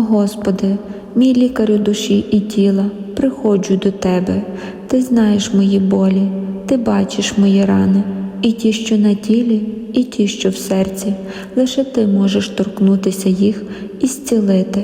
Господи, мій лікарю душі і тіла, приходжу до Тебе. Ти знаєш мої болі, Ти бачиш мої рани, і ті, що на тілі, і ті, що в серці. Лише Ти можеш торкнутися їх і зцілити.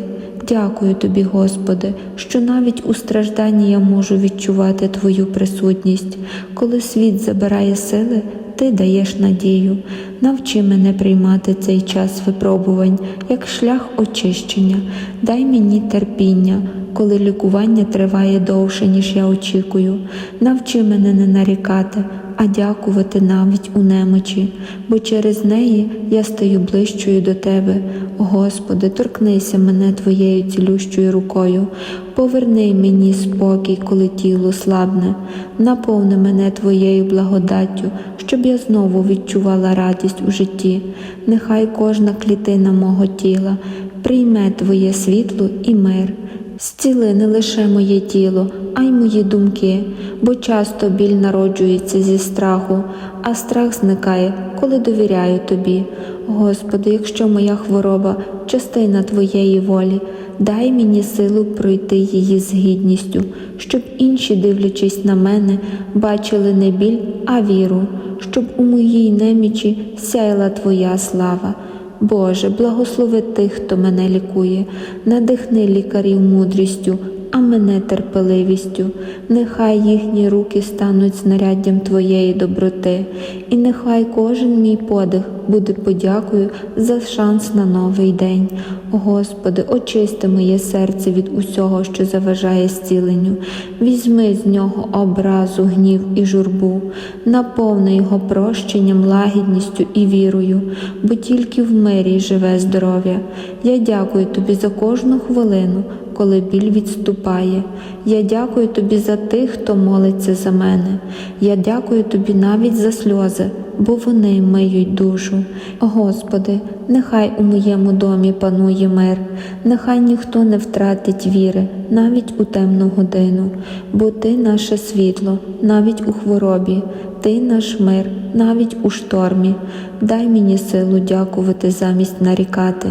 Дякую тобі, Господи, що навіть у стражданні я можу відчувати Твою присутність. Коли світ забирає сили, Ти даєш надію. Навчи мене приймати цей час випробувань як шлях очищення. Дай мені терпіння, коли лікування триває довше, ніж я очікую. Навчи мене не нарікати, а дякувати навіть у немочі, бо через неї я стаю ближчою до Тебе. Господи, торкнися мене Твоєю цілющою рукою, поверни мені спокій, коли тіло слабне, наповни мене Твоєю благодаттю, щоб я знову відчувала радість у житті. Нехай кожна клітина мого тіла прийме Твоє світло і мир. Зціли не лише моє тіло, а й мої думки, бо часто біль народжується зі страху, а страх зникає, коли довіряю тобі. Господи, якщо моя хвороба частина Твоєї волі, дай мені силу пройти її з гідністю, щоб інші, дивлячись на мене, бачили не біль, а віру, щоб у моїй немічі сяяла Твоя слава. Боже, благослови тих, хто мене лікує, надихни лікарів мудрістю, а мене терпеливістю. Нехай їхні руки стануть знаряддям Твоєї доброти, і нехай кожен мій подих буде подякою за шанс на новий день. Господи, очисти моє серце від усього, що заважає зціленню. Візьми з нього образу, гнів і журбу, наповни його прощенням, лагідністю і вірою, бо тільки в мирі живе здоров'я. Я дякую тобі за кожну хвилину, коли біль відступає. Я дякую тобі за тих, хто молиться за мене. Я дякую тобі навіть за сльози, бо вони миють душу. Господи, нехай у моєму домі панує мир, нехай ніхто не втратить віри, навіть у темну годину, бо Ти наше світло, навіть у хворобі, Ти наш мир, навіть у штормі. Дай мені силу дякувати замість нарікати,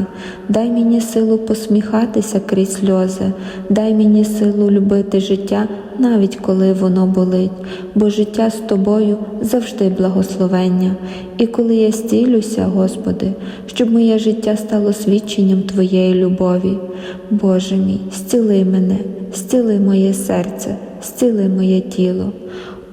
дай мені силу посміхатися крізь сльози, дай мені силу любити життя, навіть коли воно болить, бо життя з тобою завжди благословення. І коли я стілюся, Господи, щоб моє життя стало свідченням Твоєї любові. Боже мій, зціли мене, зціли моє серце, зціли моє тіло.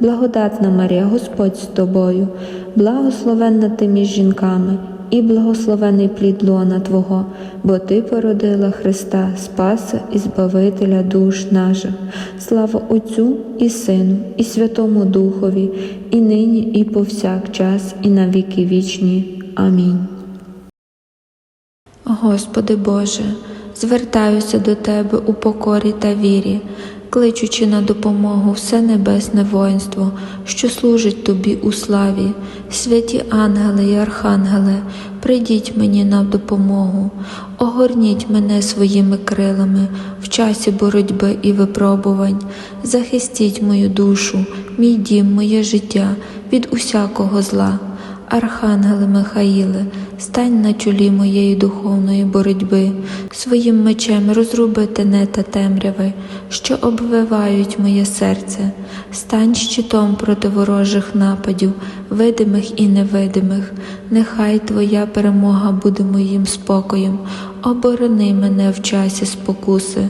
Благодатна Марія, Господь з тобою, благословенна ти між жінками, і благословений плід лона Твого, бо Ти породила Христа, Спаса і Збавителя душ наших. Слава Отцю і Сину, і Святому Духові, і нині, і повсякчас, і на віки вічні. Амінь. Господи Боже, звертаюся до Тебе у покорі та вірі, кличучи на допомогу все небесне воїнство, що служить Тобі у славі, святі ангели і архангели, прийдіть мені на допомогу, огорніть мене своїми крилами в часі боротьби і випробувань, захистіть мою душу, мій дім, моє життя від усякого зла. Архангеле Михаїле, стань на чолі моєї духовної боротьби, своїм мечем розруби тене та темряви, що обвивають моє серце, стань щитом проти ворожих нападів, видимих і невидимих. Нехай Твоя перемога буде моїм спокоєм, оборони мене в часі спокуси.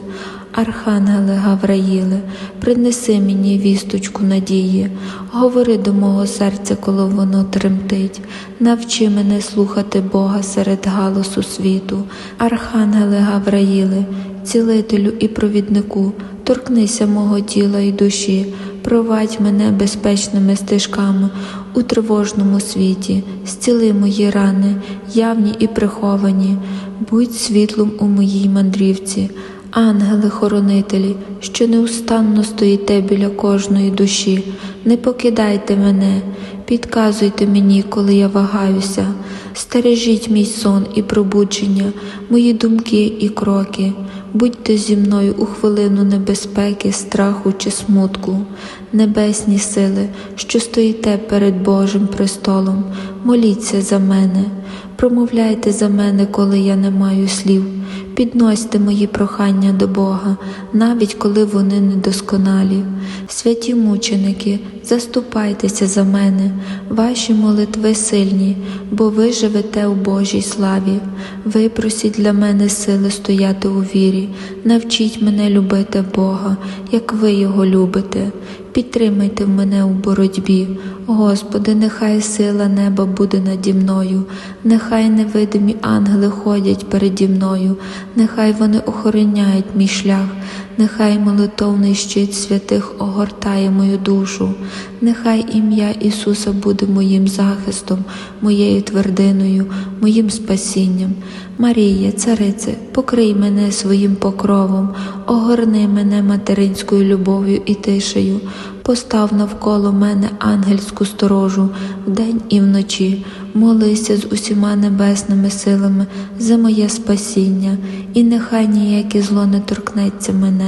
Архангеле Гавраїле, принеси мені вісточку надії, говори до мого серця, коли воно тремтить, навчи мене слухати Бога серед галасу світу, Архангеле Гавраїле, цілителю і провіднику, торкнися мого тіла і душі, провадь мене безпечними стежками у тривожному світі, зціли мої рани, явні і приховані, будь світлом у моїй мандрівці. Ангели-хоронителі, що неустанно стоїте біля кожної душі, не покидайте мене, підказуйте мені, коли я вагаюся, стережіть мій сон і пробудження, мої думки і кроки, будьте зі мною у хвилину небезпеки, страху чи смутку, небесні сили, що стоїте перед Божим престолом, моліться за мене, промовляйте за мене, коли я не маю слів. Підносьте мої прохання до Бога, навіть коли вони недосконалі. Святі мученики, заступайтеся за мене, ваші молитви сильні, бо ви живете у Божій славі. Випросіть для мене сили стояти у вірі, навчіть мене любити Бога, як ви його любите. Підтримайте мене у боротьбі, Господи, нехай сила неба буде наді мною, нехай невидимі ангели ходять переді мною, нехай вони охороняють мій шлях, нехай молитовний щит святих огортає мою душу, нехай ім'я Ісуса буде моїм захистом, моєю твердиною, моїм спасінням. Марія, царице, покрий мене своїм покровом, огорни мене материнською любов'ю і тишею, постав навколо мене ангельську сторожу вдень і вночі, молися з усіма небесними силами за моє спасіння, і нехай ніяке зло не торкнеться мене.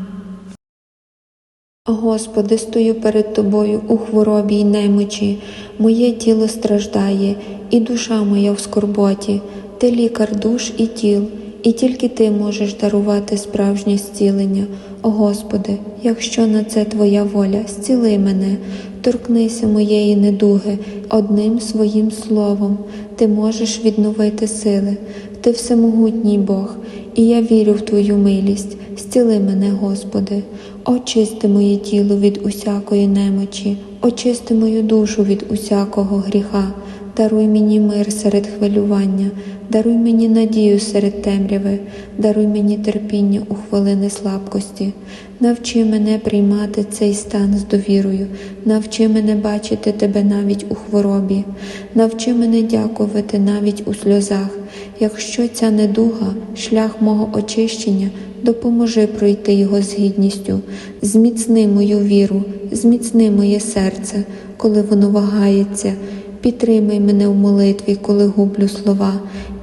Господи, стою перед Тобою у хворобі й немочі, моє тіло страждає, і душа моя в скорботі, Ти лікар душ і тіл, і тільки Ти можеш дарувати справжнє зцілення. О Господи, якщо на це Твоя воля, зціли мене, торкнися моєї недуги одним своїм словом, Ти можеш відновити сили, Ти всемогутній Бог, і я вірю в Твою милість. Зціли мене, Господи, очисти моє тіло від усякої немочі, очисти мою душу від усякого гріха, даруй мені мир серед хвилювання, даруй мені надію серед темряви, даруй мені терпіння у хвилини слабкості, навчи мене приймати цей стан з довірою, навчи мене бачити Тебе навіть у хворобі, навчи мене дякувати навіть у сльозах. Якщо ця недуга, шлях мого очищення, допоможи пройти його з гідністю, зміцни мою віру, зміцни моє серце, коли воно вагається. Підтримай мене в молитві, коли гублю слова,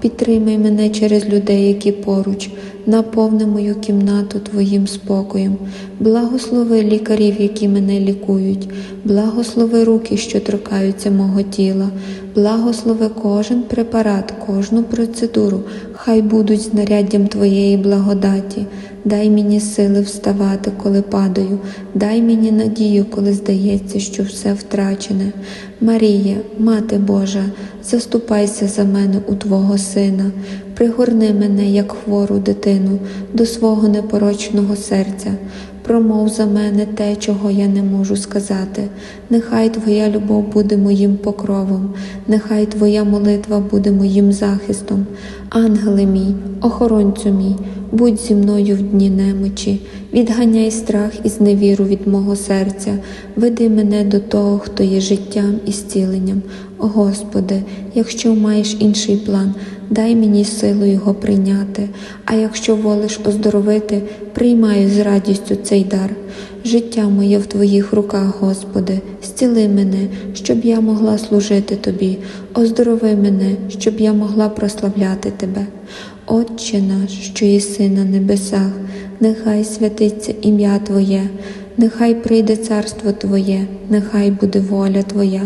підтримай мене через людей, які поруч, наповни мою кімнату Твоїм спокоєм, благослови лікарів, які мене лікують, благослови руки, що торкаються мого тіла, благослови кожен препарат, кожну процедуру, хай будуть знаряддям Твоєї благодаті. Дай мені сили вставати, коли падаю, дай мені надію, коли здається, що все втрачене. Марія, Мати Божа, заступайся за мене у Твого Сина, пригорни мене, як хвору дитину, до свого непорочного серця. Промов за мене те, чого я не можу сказати. Нехай Твоя любов буде моїм покровом, нехай Твоя молитва буде моїм захистом. Ангеле мій, охоронцю мій, будь зі мною в дні немочі, відганяй страх і зневіру від мого серця, веди мене до того, хто є життям і зціленням. Господи, якщо маєш інший план, дай мені силу його прийняти, а якщо волиш оздоровити, приймаю з радістю цей дар. Життя моє в Твоїх руках, Господи, зціли мене, щоб я могла служити Тобі, оздорови мене, щоб я могла прославляти Тебе. Отче наш, що єси на небесах, нехай святиться ім'я Твоє, нехай прийде царство Твоє, нехай буде воля Твоя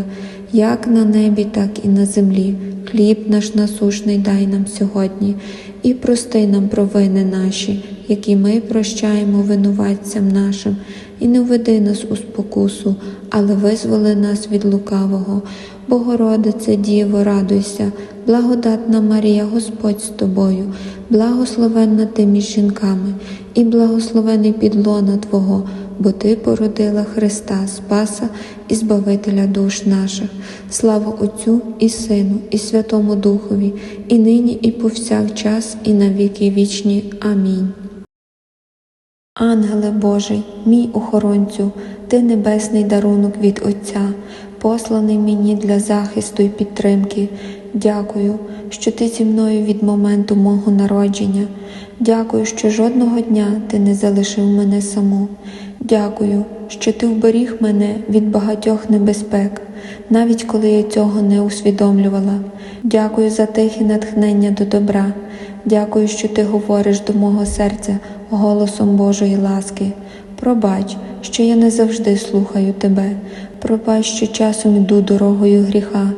як на небі, так і на землі. Хліб наш насушний дай нам сьогодні, і прости нам провини наші, які ми прощаємо винуватцям нашим, і не введи нас у спокусу, але визволи нас від лукавого. Богородице Діво, радуйся, благодатна Марія, Господь з тобою, благословенна ти між жінками, і благословений підлона Твого, бо Ти породила Христа, Спаса і Збавителя душ наших. Слава Отцю і Сину, і Святому Духові, і нині, і повсякчас, і на віки вічні. Амінь. Ангеле Божий, мій охоронцю, ти небесний дарунок від Отця, посланий мені для захисту і підтримки. Дякую, що ти зі мною від моменту мого народження. Дякую, що жодного дня ти не залишив мене саму. Дякую, що ти вберіг мене від багатьох небезпек, навіть коли я цього не усвідомлювала. Дякую за тихе натхнення до добра. Дякую, що ти говориш до мого серця голосом Божої ласки. Пробач, що я не завжди слухаю тебе. Пробач, що часом іду дорогою гріха.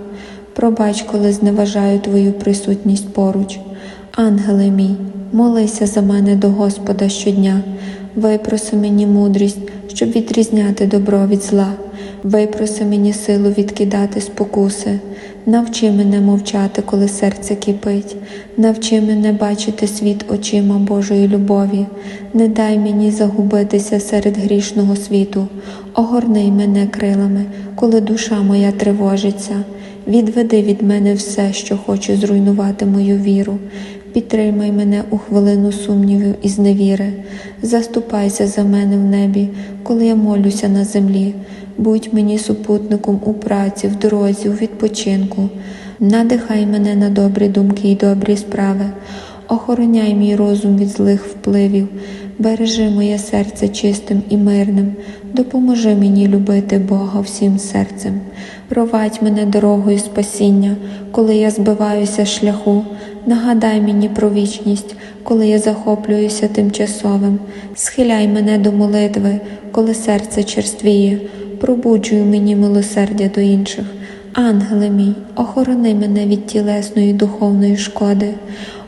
Пробач, коли зневажаю твою присутність поруч. Ангеле мій, молися за мене до Господа щодня. Випроси мені мудрість, щоб відрізняти добро від зла. Випроси мені силу відкидати спокуси. Навчи мене мовчати, коли серце кипить. Навчи мене бачити світ очима Божої любові. Не дай мені загубитися серед грішного світу. Огорни мене крилами, коли душа моя тривожиться. Відведи від мене все, що хоче зруйнувати мою віру. Підтримай мене у хвилину сумнівів і зневіри. Заступайся за мене в небі, коли я молюся на землі. Будь мені супутником у праці, в дорозі, у відпочинку. Надихай мене на добрі думки і добрі справи. Охороняй мій розум від злих впливів, бережи моє серце чистим і мирним, допоможи мені любити Бога всім серцем. Провадь мене дорогою спасіння, коли я збиваюся шляху. Нагадай мені про вічність, коли я захоплююся тимчасовим. Схиляй мене до молитви, коли серце черствіє, пробуджуй мені милосердя до інших. Ангеле мій, охорони мене від тілесної духовної шкоди,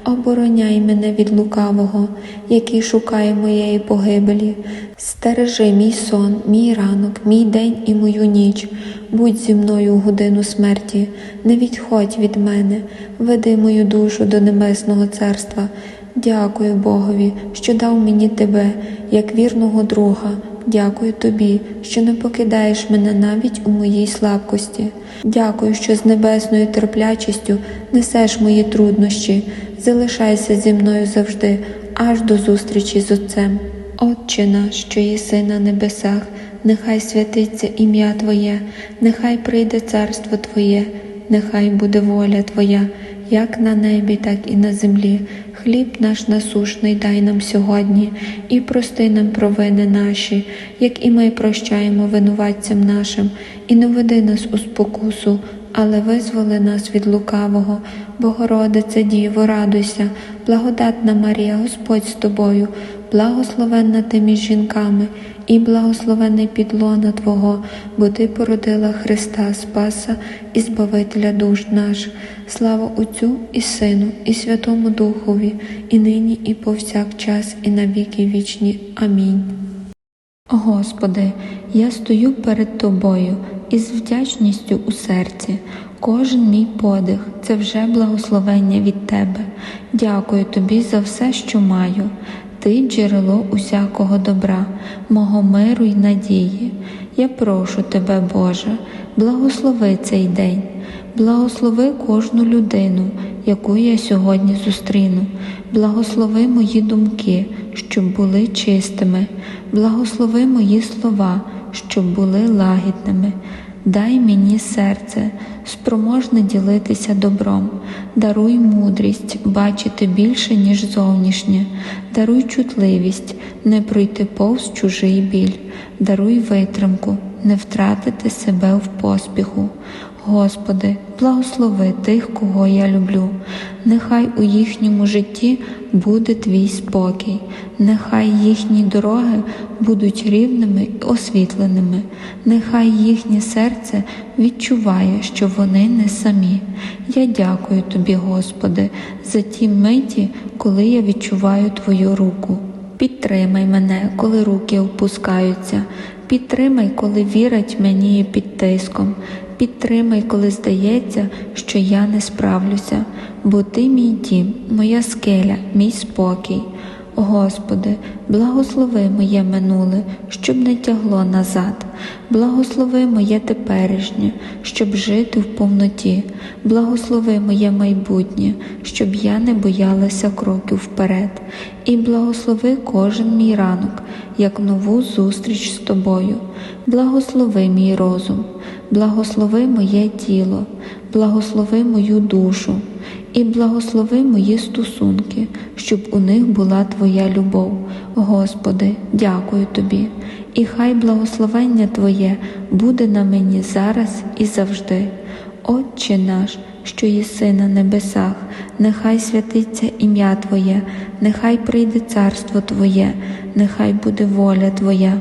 обороняй мене від лукавого, який шукає моєї погибелі. Стережи мій сон, мій ранок, мій день і мою ніч. Будь зі мною у годину смерті, не відходь від мене, веди мою душу до небесного царства. Дякую Богові, що дав мені тебе, як вірного друга. Дякую тобі, що не покидаєш мене навіть у моїй слабкості. Дякую, що з небесною терплячістю несеш мої труднощі, залишайся зі мною завжди, аж до зустрічі з Отцем. Отче наш, що єси на небесах, нехай святиться ім'я Твоє, нехай прийде царство Твоє, нехай буде воля Твоя, як на небі, так і на землі. Хліб наш насушний дай нам сьогодні, і прости нам провини наші, як і ми прощаємо винуватцям нашим, і не веди нас у спокусу, але визволи нас від лукавого, Богородице Діво, радуйся, благодатна Марія, Господь з тобою, благословенна ти між жінками, і благословений підлона Твого, бо Ти породила Христа Спаса і Збавителя душ наших. Слава Отцю і Сину, і Святому Духові, і нині, і повсякчас, і на віки вічні. Амінь. Господи, я стою перед Тобою із вдячністю у серці. Кожен мій подих це вже благословення від Тебе. Дякую Тобі за все, що маю. Ти джерело усякого добра, мого миру й надії. Я прошу Тебе, Боже, благослови цей день, благослови кожну людину, яку я сьогодні зустріну, благослови мої думки, щоб були чистими, благослови мої слова, щоб були лагідними. Дай мені серце, спроможне ділитися добром, даруй мудрість бачити більше, ніж зовнішнє, даруй чутливість, не пройти повз чужий біль, даруй витримку, не втратити себе в поспіху. Господи, благослови тих, кого я люблю. Нехай у їхньому житті буде твій спокій, нехай їхні дороги будуть рівними і освітленими, нехай їхнє серце відчуває, що вони не самі. Я дякую тобі, Господи, за ті миті, коли я відчуваю Твою руку. Підтримай мене, коли руки опускаються. Підтримай, коли вірять мені під тиском. Підтримай, коли здається, що я не справлюся, бо ти мій дім, моя скеля, мій спокій. Господи, благослови моє минуле, щоб не тягло назад, благослови моє теперішнє, щоб жити в повноті, благослови моє майбутнє, щоб я не боялася кроків вперед, і благослови кожен мій ранок, як нову зустріч з тобою. Благослови мій розум, благослови моє тіло, благослови мою душу і благослови мої стосунки, щоб у них була Твоя любов. Господи, дякую Тобі, і хай благословення Твоє буде на мені зараз і завжди. Отче наш, що єси на небесах, нехай святиться ім'я Твоє, нехай прийде царство Твоє, нехай буде воля Твоя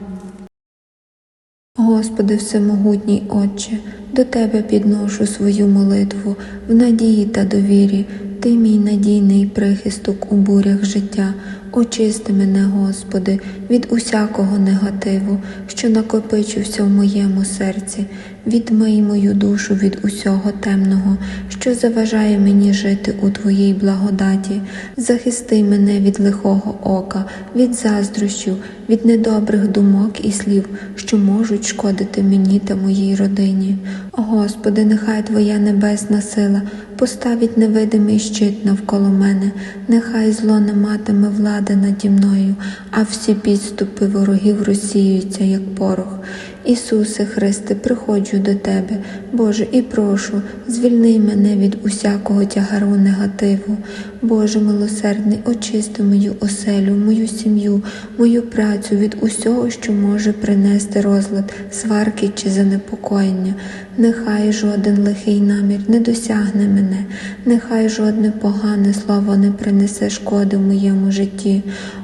Господи Всемогутній Отче, до Тебе підношу свою молитву в надії та довірі. Ти мій надійний прихисток у бурях життя. Очисти мене, Господи, від усякого негативу, що накопичився в моєму серці, відмий мою душу від усього темного, що заважає мені жити у Твоїй благодаті, захисти мене від лихого ока, від заздрощів, від недобрих думок і слів, що можуть шкодити мені та моїй родині. Господи, нехай Твоя небесна сила поставить невидимий щит навколо мене, нехай зло не матиме влади наді мною, а всі підступи ворогів розсіюються, як порох. Ісусе Христе, приходжу до Тебе, Боже, і прошу, звільни мене від усякого тягару негативу. Боже милосердний, очисти мою оселю, мою сім'ю, мою працю від усього, що може принести розлад, сварки чи занепокоєння. Нехай жоден лихий намір не досягне мене, нехай жодне погане слово не принесе шкоди в моєму житті.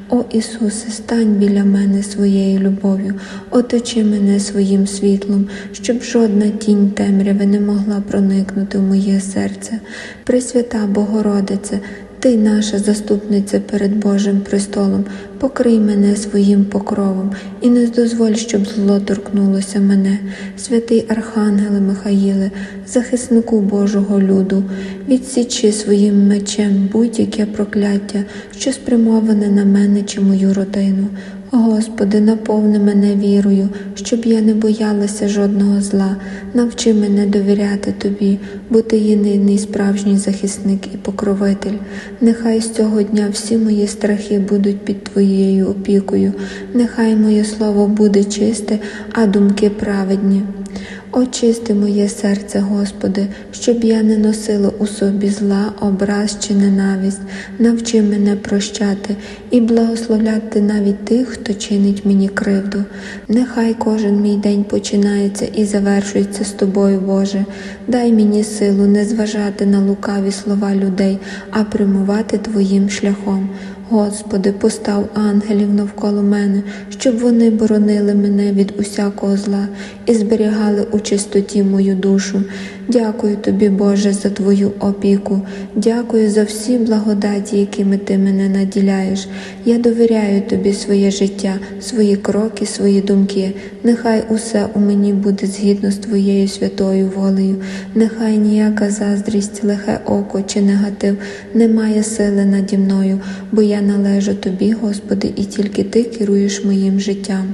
О Ісусе, стань біля мене своєю любов'ю, оточи мене своїм світлом, щоб жодна тінь темряви не могла проникнути в моє серце. Пресвята Богородице, ти наша заступниця перед Божим престолом, покрий мене своїм покровом і не дозволь, щоб зло торкнулося мене, святий Архангеле Михаїле, захиснику Божого люду, відсічи своїм мечем будь-яке прокляття, що спрямоване на мене чи мою родину. Господи, наповни мене вірою, щоб я не боялася жодного зла, навчи мене довіряти Тобі, бо Ти єдиний справжній захисник і покровитель. Нехай з цього дня всі мої страхи будуть під Твоєю опікою, нехай моє слово буде чисте, а думки праведні. Очисти моє серце, Господи, щоб я не носила у собі зла, образ чи ненависть, навчи мене прощати і благословляти навіть тих, хто чинить мені кривду. Нехай кожен мій день починається і завершується з тобою, Боже. Дай мені силу не зважати на лукаві слова людей, а примувати Твоїм шляхом. Господи, постав ангелів навколо мене, щоб вони боронили мене від усякого зла і зберігали у чистоті мою душу. Дякую тобі, Боже, за твою опіку. Дякую за всі благодаті, якими ти мене наділяєш. Я довіряю тобі своє життя, свої кроки, свої думки. Нехай усе у мені буде згідно з твоєю святою волею. Нехай ніяка заздрість, лихе око чи негатив не має сили наді мною, бо я належу тобі, Господи, і тільки ти керуєш моїм життям.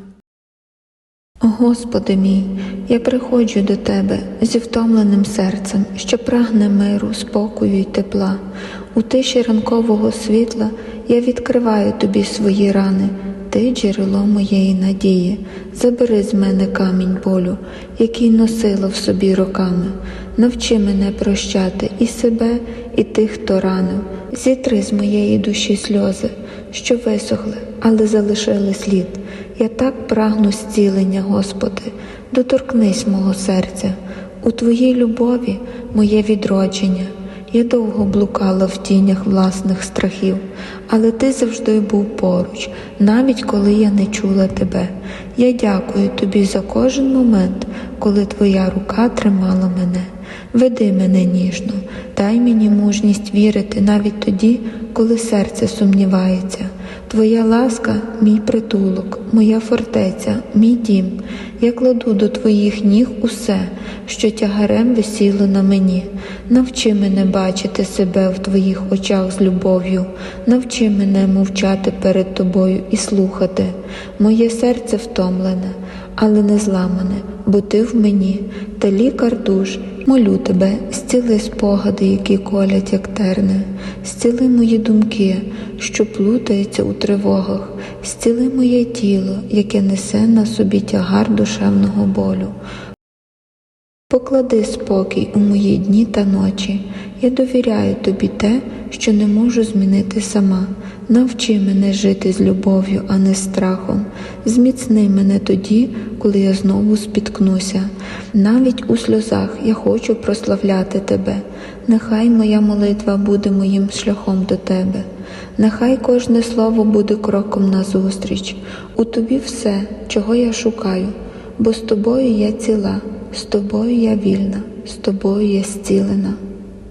Господи мій, я приходжу до Тебе зі втомленим серцем, що прагне миру, спокою й тепла. У тиші ранкового світла я відкриваю Тобі свої рани, Ти джерело моєї надії. Забери з мене камінь болю, який носила в собі роками. Навчи мене прощати і себе, і тих, хто ранив. Зітри з моєї душі сльози, що висохли, але залишили слід. Я так прагну зцілення, Господи, доторкнись мого серця. У Твоїй любові моє відродження. Я довго блукала в тінях власних страхів, але ти завжди був поруч, навіть коли я не чула тебе. Я дякую тобі за кожен момент, коли твоя рука тримала мене. Веди мене ніжно, дай мені мужність вірити навіть тоді, коли серце сумнівається. Твоя ласка мій притулок, моя фортеця, мій дім. Я кладу до твоїх ніг усе, що тягарем висіло на мені. Навчи мене бачити себе в твоїх очах з любов'ю, навчи мене мовчати перед тобою і слухати. Моє серце втомлене, але не зламане, бо ти в мені, та лікар душ. Молю тебе, зціли спогади, які колять, як терни, зціли мої думки, що плутаються у тривогах, зціли моє тіло, яке несе на собі тягар душевного болю. Поклади спокій у мої дні та ночі. Я довіряю тобі те, що не можу змінити сама. Навчи мене жити з любов'ю, а не страхом. Зміцни мене тоді, коли я знову спіткнуся. Навіть у сльозах я хочу прославляти тебе. Нехай моя молитва буде моїм шляхом до тебе. Нехай кожне слово буде кроком назустріч. У тобі все, чого я шукаю, бо з тобою я ціла, з тобою я вільна, з тобою я зцілена.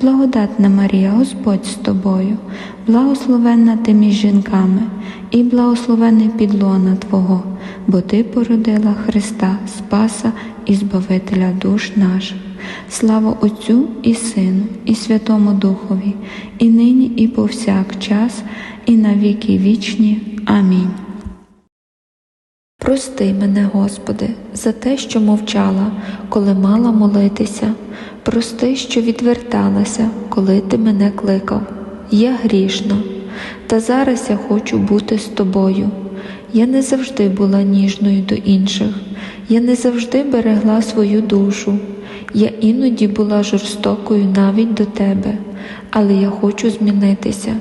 Благодатна Марія, Господь з тобою, благословенна ти між жінками, і благословений підлона Твого, бо Ти породила Христа, Спаса і Збавителя душ наших. Слава Отцю і Сину, і Святому Духові, і нині, і повсякчас, і на віки вічні. Амінь. Прости мене, Господи, за те, що мовчала, коли мала молитися. Прости, що відверталася, коли ти мене кликав. Я грішна, та зараз я хочу бути з тобою. Я не завжди була ніжною до інших, я не завжди берегла свою душу. Я іноді була жорстокою навіть до тебе, але я хочу змінитися.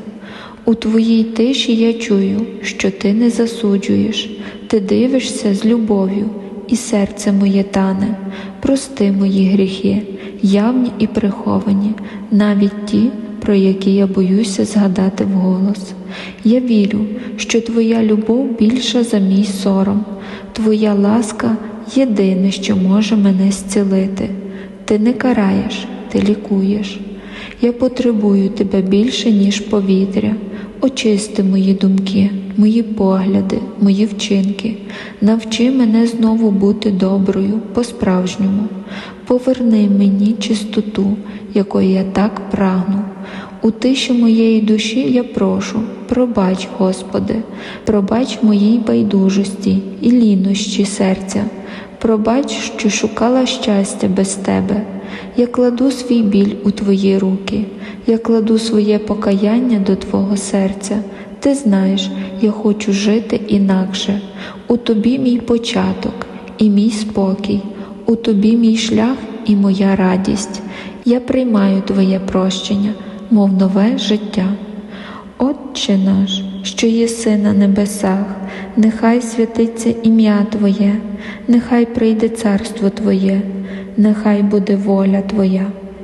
У твоїй тиші я чую, що ти не засуджуєш, ти дивишся з любов'ю, і серце моє тане, прости мої гріхи, явні і приховані, навіть ті, про які я боюся згадати вголос. Я вірю, що Твоя любов більша за мій сором, Твоя ласка єдине, що може мене зцілити. ти не караєш, ти лікуєш. Я потребую тебе більше, ніж повітря. Очисти мої думки, мої погляди, мої вчинки. Навчи мене знову бути доброю по-справжньому. Поверни мені чистоту, якої я так прагну. У тиші моєї душі я прошу, пробач, Господи, пробач моїй байдужості і лінощі серця. Пробач, що шукала щастя без тебе. Я кладу свій біль у твої руки, я кладу своє покаяння до Твого серця. Ти знаєш, я хочу жити інакше. У тобі мій початок і мій спокій, у тобі мій шлях і моя радість. Я приймаю Твоє прощення, мов нове життя. Отче наш, що єси на небесах, нехай святиться ім'я Твоє, нехай прийде царство Твоє, нехай буде воля Твоя,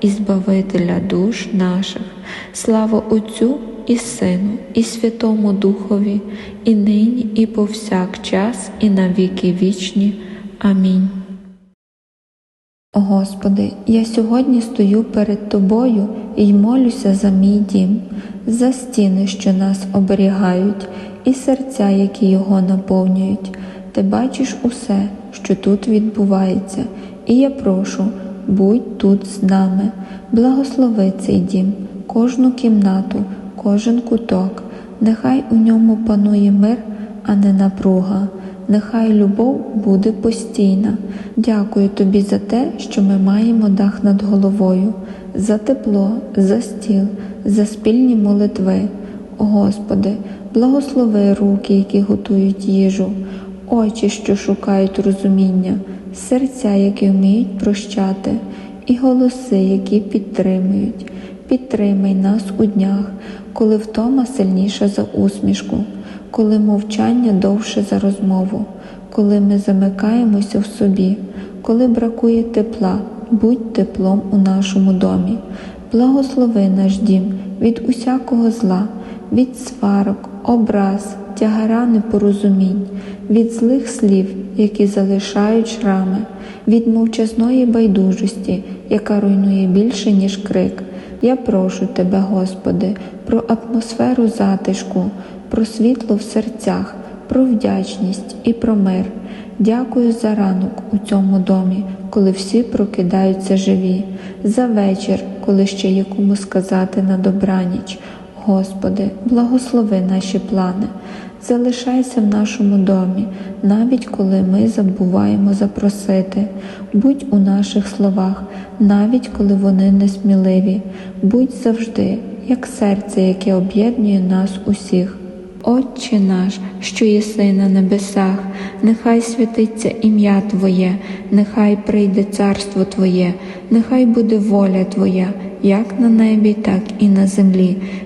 і Збавителя душ наших. Слава Отцю і Сину, і Святому Духові, і нині, і повсякчас, і на віки вічні. Амінь. Господи, я сьогодні стою перед Тобою і молюся за мій дім, за стіни, що нас оберігають, і серця, які його наповнюють. Ти бачиш усе, що тут відбувається, і я прошу, будь тут з нами, благослови цей дім, кожну кімнату, кожен куток, нехай у ньому панує мир, а не напруга. Нехай любов буде постійна. Дякую тобі за те, що ми маємо дах над головою, за тепло, за стіл, за спільні молитви. Господи, благослови руки, які готують їжу, очі, що шукають розуміння, серця, які вміють прощати, і голоси, які підтримують. Підтримай нас у днях, коли втома сильніша за усмішку коли мовчання довше за розмову, коли ми замикаємося в собі, коли бракує тепла, будь теплом у нашому домі, благослови наш дім від усякого зла, від сварок, образ, тягара непорозумінь, від злих слів, які залишають шрами, від мовчазної байдужості, яка руйнує більше, ніж крик. Я прошу Тебе, Господи, про атмосферу затишку, про світло в серцях, про вдячність і про мир. Дякую за ранок у цьому домі, коли всі прокидаються живі, за вечір, коли ще є кому сказати на добраніч. Господи, благослови наші плани, залишайся в нашому домі, навіть коли ми забуваємо запросити. Будь у наших словах, навіть коли вони несміливі, будь завжди, як серце, яке об'єднує нас усіх. Отче наш, що єси на небесах, нехай святиться ім'я Твоє, нехай прийде царство Твоє, нехай буде воля Твоя, як на небі, так і на землі.